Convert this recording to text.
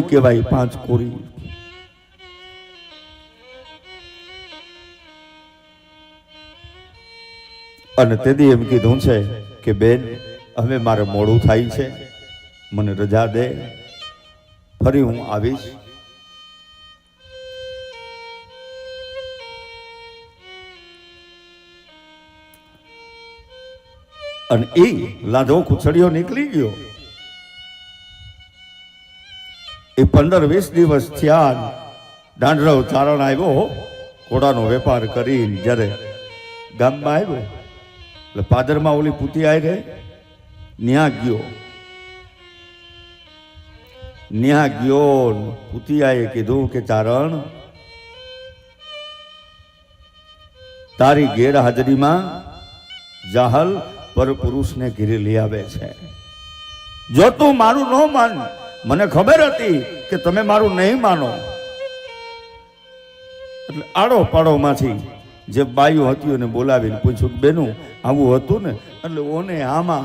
કહેવાય પાંચ કોરી. અને તેથી એમ કીધું છે કે, બેન, હવે મારે મોડું થાય છે. મને રજા દે. ફરી હું આવીશ. અને એ લાધો કુછડિયો નીકળી ગયો. એ પંદર વીસ દિવસ થયા દાંડરવ ચારણ આવ્યો ઘોડાનો વેપાર કરી જ્યારે ગામમાં આવ્યો, એટલે પાદરમાં ઓલી પૂતી આવી રે ન્યા ગયો. ન્યા ગયો પૂતિયાએ કીધું કે ચારણ, તારી ગેરહાજરીમાં જાહલ પર પુરુષને ઘેરી લઈ આવે છે. જો તું મારું ન માન મને ખબર હતી કે તમે મારું નહીં માનો. એટલે આડો પાડોમાંથી જે બાયું હતી એને બોલાવીને પૂછ્યું બેનું, આવું હતું ને? એટલે ઓને આમાં